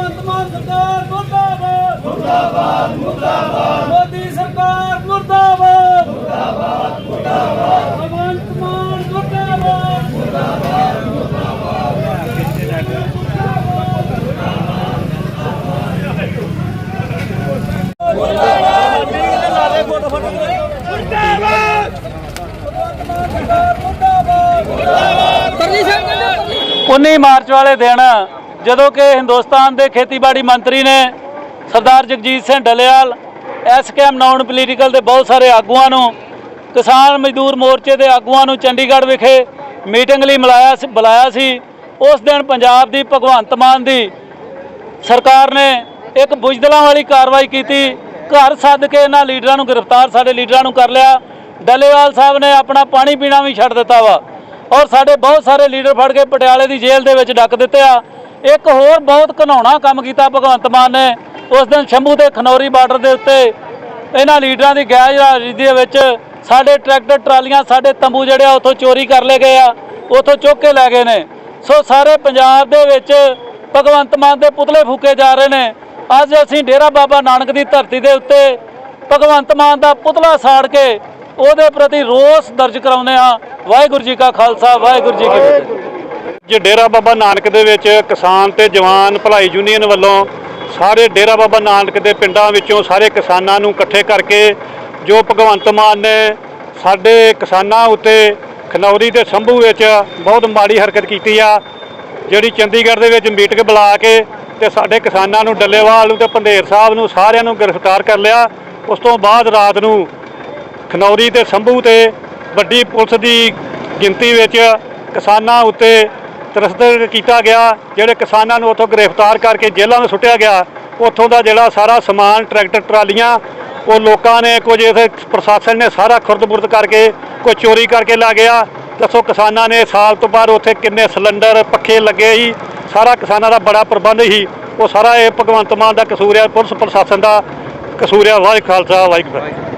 ਭਗਵੰਤ ਮਾਨ ਸਰਕਾਰ ਮੁਰਦਾਬਾਦ। ਮੁਰਦਾਬਾਦ ਮੁਰਦਾਬਾਦ। ਮੋਦੀ ਸਰਕਾਰ ਮੁਰਦਾਬਾਦ। ਮੁਰਦਾਬਾਦ ਮੁਰਦਾਬਾਦ ਭਗਵੰਤ ਮਾਨ ਮੁਰਦਾਬਾਦ। ਮੁਰਦਾਬਾਦ। ਭਗਵੰਤ ਮਾਨ ਸਰਕਾਰ ਮੁਰਦਾਬਾਦ 19 ਮਾਰਚ ਵਾਲੇ ਦਿਨ ਜਦੋਂ ਕਿ ਹਿੰਦੁਸਤਾਨ ਦੇ ਖੇਤੀਬਾੜੀ ਮੰਤਰੀ ਨੇ Sardar Jagjit Singh Dallewal SKM non political ਦੇ ਬਹੁਤ ਸਾਰੇ ਆਗੂਆਂ ਨੂੰ, ਕਿਸਾਨ ਮਜ਼ਦੂਰ ਮੋਰਚੇ ਦੇ ਆਗੂਆਂ ਨੂੰ ਚੰਡੀਗੜ੍ਹ ਵਿਖੇ ਮੀਟਿੰਗ ਲਈ ਮਿਲਾਇਆ ਸੀ, ਬੁਲਾਇਆ ਸੀ। ਉਸ ਦਿਨ ਪੰਜਾਬ ਦੀ ਭਗਵੰਤ ਮਾਨ ਦੀ ਸਰਕਾਰ ਨੇ ਇੱਕ ਬੁਜਦਲਾਂ ਵਾਲੀ ਕਾਰਵਾਈ ਕੀਤੀ। ਘਰ ਸੱਦ ਕੇ ਇਹਨਾਂ ਲੀਡਰਾਂ ਨੂੰ ਗ੍ਰਿਫਤਾਰ, ਸਾਡੇ ਲੀਡਰਾਂ ਨੂੰ ਕਰ ਲਿਆ। ਡੱਲੇਵਾਲ ਸਾਹਿਬ ਨੇ ਆਪਣਾ ਪਾਣੀ ਪੀਣਾ ਵੀ ਛੱਡ ਦਿੱਤਾ ਵਾ। ਔਰ ਸਾਡੇ ਬਹੁਤ ਸਾਰੇ ਲੀਡਰ ਫੜ ਕੇ ਪਟਿਆਲੇ ਦੀ ਜੇਲ੍ਹ ਦੇ ਵਿੱਚ ਡੱਕ ਦਿੱਤੇ ਆ। ਇੱਕ ਹੋਰ ਬਹੁਤ ਘਨਾਉਣਾ ਕੰਮ ਕੀਤਾ ਭਗਵੰਤ ਮਾਨ ਨੇ। ਉਸ ਦਿਨ ਸ਼ੰਭੂ ਦੇ ਖਨੌਰੀ ਬਾਰਡਰ ਦੇ ਉੱਤੇ ਇਹਨਾਂ ਲੀਡਰਾਂ ਦੀ ਗੈਰ ਹਾਜ਼ਰੀ ਦੇ ਵਿੱਚ ਸਾਡੇ ਟਰੈਕਟਰ, ਟਰਾਲੀਆਂ, ਸਾਡੇ ਤੰਬੂ ਜਿਹੜੇ ਆ, ਉੱਥੋਂ ਚੋਰੀ ਕਰ ਲਏ ਗਏ ਆ, ਉੱਥੋਂ ਚੁੱਕ ਕੇ ਲੈ ਗਏ ਨੇ। ਸੋ ਸਾਰੇ ਪੰਜਾਬ ਦੇ ਵਿੱਚ ਭਗਵੰਤ ਮਾਨ ਦੇ ਪੁਤਲੇ ਫੂਕੇ ਜਾ ਰਹੇ ਨੇ। ਅੱਜ ਅਸੀਂ ਡੇਰਾ ਬਾਬਾ ਨਾਨਕ ਦੀ ਧਰਤੀ ਦੇ ਉੱਤੇ ਭਗਵੰਤ ਮਾਨ ਦਾ ਪੁਤਲਾ ਸਾੜ ਕੇ ਉਹਦੇ ਪ੍ਰਤੀ ਰੋਸ ਦਰਜ ਕਰਾਉਂਦੇ ਆ ਵਾਹਿਗੁਰੂ ਜੀ ਕਾ ਖਾਲਸਾ, ਵਾਹਿਗੁਰੂ ਜੀ ਕੀ ਫਤਿਹ। ਜੇ ਡੇਰਾ ਬਾਬਾ ਨਾਨਕ ਦੇ ਵਿੱਚ ਕਿਸਾਨ ਤੇ ਜਵਾਨ ਭਲਾਈ ਯੂਨੀਅਨ ਵੱਲੋਂ ਸਾਰੇ ਡੇਰਾ ਬਾਬਾ ਨਾਨਕ ਦੇ ਪਿੰਡਾਂ ਵਿੱਚੋਂ ਸਾਰੇ ਕਿਸਾਨਾਂ ਨੂੰ ਇਕੱਠੇ ਕਰਕੇ ਜੋ ਭਗਵੰਤ ਮਾਨ ਨੇ ਸਾਡੇ ਕਿਸਾਨਾਂ ਉੱਤੇ ਖਨੌਰੀ ਤੇ ਸੰਭੂ ਵਿੱਚ ਬਹੁਤ ਮਾੜੀ ਹਰਕਤ ਕੀਤੀ ਆ, ਜਿਹੜੀ ਚੰਡੀਗੜ੍ਹ ਦੇ ਵਿੱਚ ਮੀਟਿੰਗ ਬੁਲਾ ਕੇ ਤੇ ਸਾਡੇ ਕਿਸਾਨਾਂ ਨੂੰ ਡੱਲੇਵਾਲ ਨੂੰ ਤੇ ਪੰਧੇਰ ਸਾਹਿਬ ਨੂੰ ਸਾਰਿਆਂ ਨੂੰ ਗ੍ਰਿਫਤਾਰ ਕਰ ਲਿਆ। ਉਸ ਤੋਂ ਬਾਅਦ ਰਾਤ ਨੂੰ ਖਨੌਰੀ ਤੇ ਸੰਭੂ ਤੇ ਵੱਡੀ ਪੁਲਿਸ ਦੀ ਗਿਣਤੀ ਵਿੱਚ ਕਿਸਾਨਾਂ ਉੱਤੇ ਤਰਸਦ ਕੀਤਾ ਗਿਆ, ਜਿਹੜੇ ਕਿਸਾਨਾਂ ਨੂੰ ਉੱਥੋਂ ਗ੍ਰਿਫਤਾਰ ਕਰਕੇ ਜੇਲ੍ਹਾਂ ਵਿੱਚ ਸੁੱਟਿਆ ਗਿਆ, ਉੱਥੋਂ ਦਾ ਜਿਹੜਾ ਸਾਰਾ ਸਮਾਨ, ਟਰੈਕਟਰ, ਟਰਾਲੀਆਂ, ਉਹ ਲੋਕਾਂ ਨੇ ਕੁਝ ਇਥੇ ਪ੍ਰਸ਼ਾਸਨ ਨੇ ਸਾਰਾ ਖੁਰਦ-ਬੁਰਦ ਕਰਕੇ, ਕੋਈ ਚੋਰੀ ਕਰਕੇ ਲਾ ਗਿਆ। ਦੱਸੋ ਕਿਸਾਨਾਂ ਨੇ ਸਾਲ ਤੋਂ ਬਾਅਦ ਉੱਥੇ ਕਿੰਨੇ ਸਿਲੰਡਰ, ਪੱਖੇ ਲੱਗੇ ਸੀ? ਸਾਰਾ ਕਿਸਾਨਾਂ ਦਾ ਬੜਾ ਪ੍ਰਬੰਧ ਸੀ। ਉਹ ਸਾਰਾ ਇਹ ਭਗਵੰਤ ਮਾਨ ਦਾ ਕਸੂਰ ਹੈ, ਪੁਲਿਸ ਪ੍ਰਸ਼ਾਸਨ ਦਾ ਕਸੂਰ ਹੈ। ਵਾਹਿਗੁਰੂ ਖਾਲਸਾ, ਵਾਹਿਗੁਰੂ ਫਤਿਹ।